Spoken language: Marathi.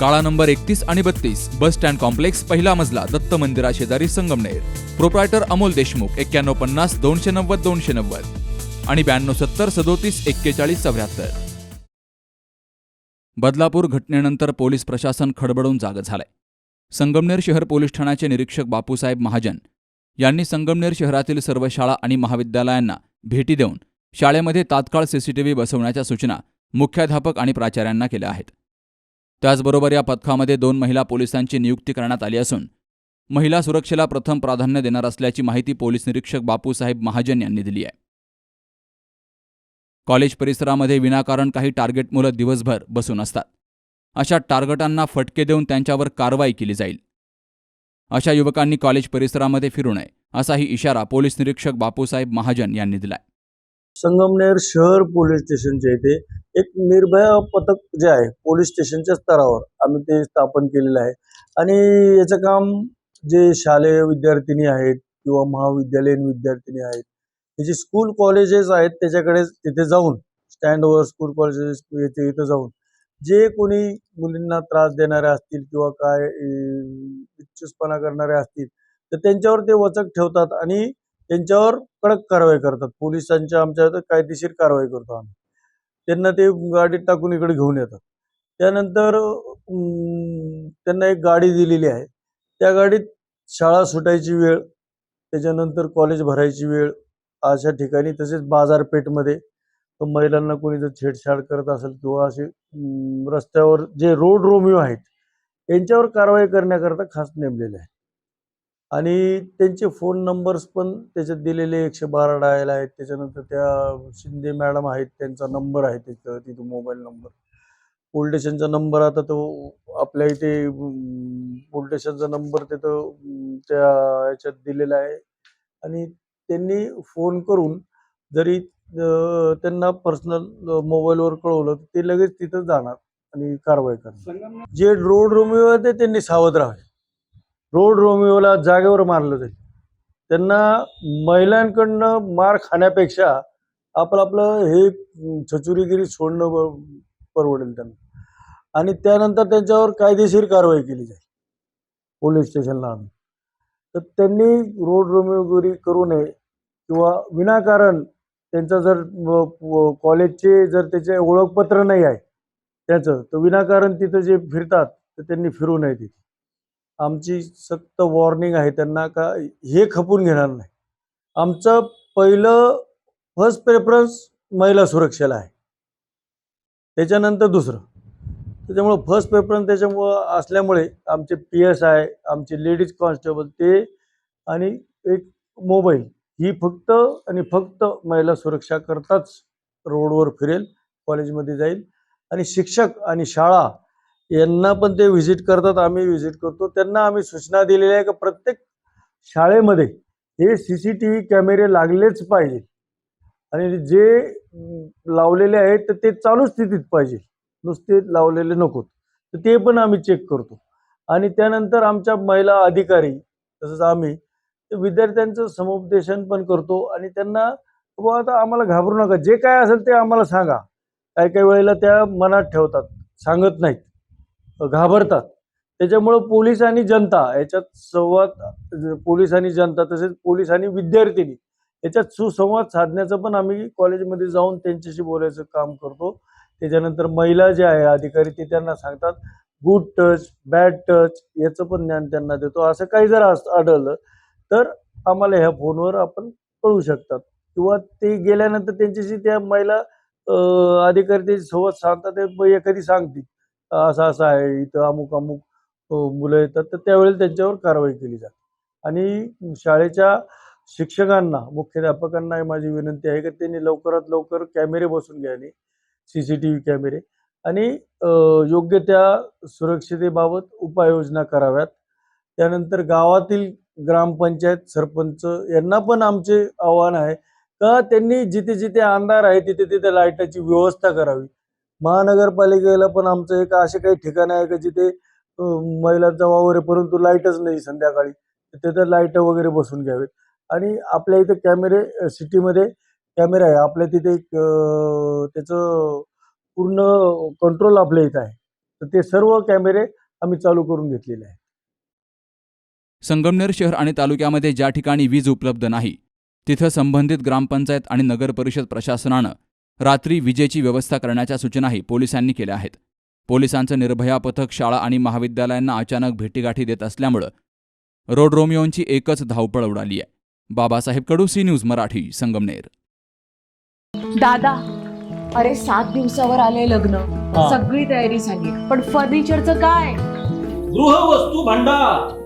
काळा नंबर एकतीस आणि बत्तीस बस स्टँड कॉम्प्लेक्स पहिला मजला दत्त मंदिरा शेजारी संगमनेर. प्रोप्रायटर अमोल देशमुख एक्क्याण्णव पन्नास दोनशे नव्वद दोनशे नव्वद. आणि ब्याण्णव सत्तर सदोतीस एक्केचाळीस चौऱ्याहत्तर. बदलापूर घटनेनंतर पोलीस प्रशासन खडबडून जागं झालंय. संगमनेर शहर पोलीस ठाण्याचे निरीक्षक बापूसाहेब महाजन यांनी संगमनेर शहरातील सर्व शाळा आणि महाविद्यालयांना भेटी देऊन शाळेमध्ये तात्काळ सीसीटीव्ही बसवण्याच्या सूचना मुख्याध्यापक आणि प्राचार्यांना केल्या आहेत. त्याचबरोबर या पथकामध्ये दोन महिला पोलिसांची नियुक्ती करण्यात आली असून महिला सुरक्षेला प्रथम प्राधान्य देणार असल्याची माहिती पोलीस निरीक्षक बापूसाहेब महाजन यांनी दिली आहे. कॉलेज परिसरामध्ये विनाकारण काही टार्गेट मुलं दिवसभर बसून असतात. अशा टार्गेटांना फटके देऊन त्यांच्यावर कारवाई केली जाईल. अशा युवकांनी कॉलेज परिसरामध्ये फिरू नये असाही इशारा पोलीस निरीक्षक बापूसाहेब महाजन यांनी दिलाय. संगमनेर शहर पोलीस स्टेशनच्या इथे एक निर्भया पथक जे आहे पोलीस स्टेशनच्या स्तरावर आम्ही ते स्थापन केलेलं आहे. आणि याचं काम जे शालेय विद्यार्थिनी आहेत किंवा महाविद्यालयीन विद्यार्थिनी आहेत हे जे स्कूल कॉलेजेस आहेत त्याच्याकडे तिथे जाऊन स्टँडवर स्कूल कॉलेजेस येथे इथं जाऊन जे कोणी मुलींना त्रास देणारे असतील किंवा काय इच्छुसपणा करणारे असतील तर त्यांच्यावर ते वचक ठेवतात आणि त्यांच्यावर कडक कारवाई करतात. पोलिसांच्या आमच्या कायदेशीर कारवाई करतो आम्ही. त्यांना ते गाडीत टाकून इकडे घेऊन येतात. त्यानंतर त्यांना एक गाडी दिलेली आहे. त्या गाडीत शाळा सुटायची वेळ त्याच्यानंतर कॉलेज भरायची वेळ अशा ठिकाणी तसेच बाजारपेठमध्ये महिलांना कोणी जर छेडछाड करत असेल किंवा असे रस्त्यावर जे रोड रोमिओ आहेत यांच्यावर कारवाई करण्याकरता खास नेमलेले आहे आणि त्यांचे फोन नंबर्स पण त्याच्यात दिलेले एकशे बारा डायल आहेत. त्याच्यानंतर त्या शिंदे मॅडम आहेत. त्यांचा नंबर आहे तिथं तिथं मोबाईल नंबर पोलीस स्टेशनचा नंबर आता तो आपल्या इथे पोलीस स्टेशनचा नंबर तिथं त्या याच्यात दिलेला आहे. आणि त्यांनी फोन करून जरी त्यांना पर्सनल मोबाईलवर कळवलं तर ते लगेच तिथं जाणार आणि कारवाई करणार. जे रोड रोमिओ आहे ते त्यांनी सावध राहावे. रोड रोमिओला जागेवर मारलं जाईल. त्यांना महिलांकडनं मार खाण्यापेक्षा आपलं आपलं हे छचुरीगिरी सोडणं परवडेल त्यांना. आणि त्यानंतर त्यांच्यावर कायदेशीर कारवाई केली जाईल. पोलीस स्टेशनला आम्ही. तर त्यांनी रोड रोमिओगिरी करू नये किंवा विनाकारण त्यांचं जर कॉलेजचे जर त्याचे ओळखपत्र नाही आहे त्याचं तर विनाकारण तिथं जे फिरतात तर त्यांनी फिरू नये तिथे. आमची सक्त वॉर्निंग आहे त्यांना का हे खपून घेणार नाही. आमचं पहिलं फर्स्ट प्रेफरन्स महिला सुरक्षेला आहे. त्याच्यानंतर दुसरं. त्याच्यामुळं फर्स्ट प्रेफरन्स त्याच्यामुळं असल्यामुळे आमचे पी एस आय आमचे लेडीज कॉन्स्टेबल ते आणि एक मोबाईल ही फक्त आणि फक्त महिला सुरक्षा करताच रोडवर फिरेल कॉलेजमध्ये जाईल. आणि शिक्षक आणि शाळा यांना पण ते व्हिजिट करतात आम्ही व्हिजिट करतो. त्यांना आम्ही सूचना दिलेल्या आहे की प्रत्येक शाळेमध्ये हे सी सी टी व्ही कॅमेरे लागलेच पाहिजे. आणि जे लावलेले आहेत तर ते चालू स्थितीत पाहिजे. नुसते लावलेले नकोत. तर ते पण आम्ही चेक करतो. आणि त्यानंतर आमच्या महिला अधिकारी तसंच आम्ही विद्यार्थ्यांचं समुपदेशन पण करतो. आणि त्यांना बुवा आता आम्हाला घाबरू नका. जे काय असेल ते आम्हाला सांगा. काही काही वेळेला त्या मनात ठेवतात. सांगत नाहीत. घाबरतात. त्याच्यामुळं पोलीस आणि जनता याच्यात संवाद पोलीस आणि जनता तसेच पोलीस आणि विद्यार्थिनी याच्यात सुसंवाद साधण्याचं पण आम्ही कॉलेजमध्ये जाऊन त्यांच्याशी बोलायचं काम करतो. त्याच्यानंतर महिला जे आहे अधिकारी ते त्यांना सांगतात गुड टच बॅड टच याचं पण ज्ञान त्यांना देतो. असं काही जर आढळलं तर आम्हाला ह्या फोनवर आपण कळू शकतात. किंवा ते गेल्यानंतर त्यांच्याशी त्या महिला अधिकारी ते संवाद साधतात ते एखादी सांगतील. असं असं आहे इथं अमुक अमुक मुलं येतात तर त्यावेळेला त्यांच्यावर कारवाई केली जाते. आणि शाळेच्या शिक्षकांना मुख्याध्यापकांना माझी विनंती आहे की त्यांनी लवकरात लवकर कॅमेरे बसून घ्यावे सी सी टी व्ही कॅमेरे आणि योग्य त्या सुरक्षितेबाबत उपाययोजना कराव्यात. त्यानंतर गावातील ग्रामपंचायत सरपंच यांना पण आमचे आव्हान आहे का त्यांनी जिथे जिथे अंधार आहे तिथे तिथे लाईटाची व्यवस्था करावी. महानगरपालिकेला पण आमचं एक असे काही ठिकाण आहे का जिथे महिलांचा वावर आहे परंतु लाईटच नाही संध्याकाळी. तर तिथे लाइट वगैरे बसून घ्यावेत. आणि आपल्या इथे कॅमेरे सिटीमध्ये कॅमेरा आहे. आपल्या तिथे एक त्याचं पूर्ण कंट्रोल आपल्या इथं आहे. तर ते सर्व कॅमेरे आम्ही चालू करून घेतलेले आहे संगमनेर शहर आणि तालुक्यामध्ये ज्या ठिकाणी वीज उपलब्ध नाही तिथं संबंधित ग्रामपंचायत आणि नगर परिषद प्रशासनानं रात्री विजेची व्यवस्था करण्याच्या सूचनाही पोलिसांनी केल्या आहेत. पोलिसांचं निर्भया पथक शाळा आणि महाविद्यालयांना अचानक भेटीगाठी देत असल्यामुळं रोड रोमिओंची एकच धावपळ उडाली आहे. Babasaheb Kadu C news Marathi Sangamner. दादा अरे सात दिवसावर आले लग्न. सगळी तयारी झाली पण फर्निचरचं काय? गृहवस्तू भांडार.